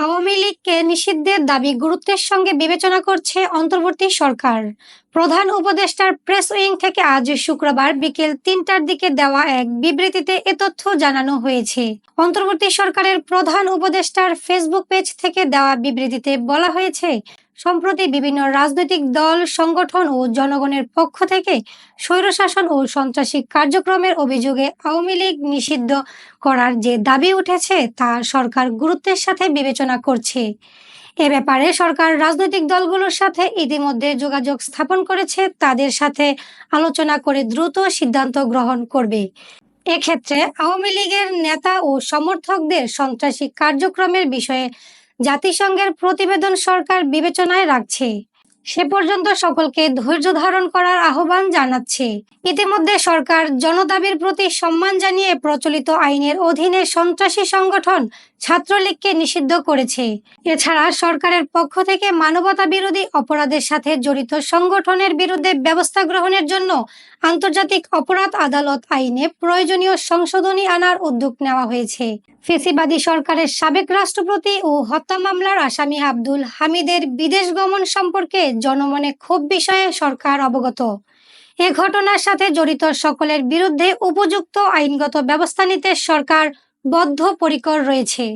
আওয়ামী লীগকে নিষিদ্ধের দাবি গুরুত্বের সঙ্গে বিবেচনা করছে অন্তর্বর্তী সরকার। প্রধান উপদেষ্টার প্রেস উইং থেকে আজ শুক্রবার বিকেল তিনটার দিকে দেওয়া এক বিবৃতিতে এ তথ্য জানানো হয়েছে। অন্তর্বর্তী সরকারের প্রধান উপদেষ্টার ফেসবুক পেজ থেকে দেওয়া বিবৃতিতে বলা হয়েছে সম্প্রতি বিভিন্ন রাজনৈতিক দল, সংগঠন ও জনগণের পক্ষ থেকে স্বৈরশাসন ও সন্ত্রাসী কার্যক্রমের অভিযোগে আওয়ামী লীগ নিষিদ্ধ করার যে দাবি উঠেছে তা সরকার গুরুত্বের সাথে বিবেচনা করছে। এ ব্যাপারে সরকার রাজনৈতিক দলগুলোর সাথে ইতিমধ্যে যোগাযোগ স্থাপন করেছে। তাদের সাথে আলোচনা করে দ্রুত সিদ্ধান্ত গ্রহণ করবে। এক্ষেত্রে আওয়ামী লীগের নেতা ও সমর্থকদের সন্ত্রাসী কার্যক্রমের বিষয়ে জাতিসংঘের প্রতিবেদন সরকার বিবেচনায় রাখছে। সে পর্যন্ত সকলকে ধৈর্য ধারণ করার আহ্বান জানাচ্ছে। ইতিমধ্যে সরকার জনদাবির প্রতি সম্মান জানিয়ে প্রচলিত আইনের অধীনে সন্ত্রাসী সংগঠন ছাত্রলীগকে নিষিদ্ধ করেছে। এছাড়া সরকারের পক্ষ থেকে মানবতা বিরোধী অপরাধের সাথে জড়িত সংগঠনের বিরুদ্ধে ব্যবস্থা গ্রহণের জন্য আন্তর্জাতিক অপরাধ আদালত আইনে প্রয়োজনীয় সংশোধনী আনার উদ্যোগ নেওয়া হয়েছে। ফেসিবাদী সরকারের সাবেক রাষ্ট্রপতি ও হত্যা মামলার আসামি আব্দুল হামিদের বিদেশ গমন সম্পর্কে জনমনে ক্ষোভ বিষয়ে সরকার অবগত। এ ঘটনার সাথে জড়িত সকলের বিরুদ্ধে উপযুক্ত আইনগত ব্যবস্থা নিতে সরকার বদ্ধপরিকর রয়েছে।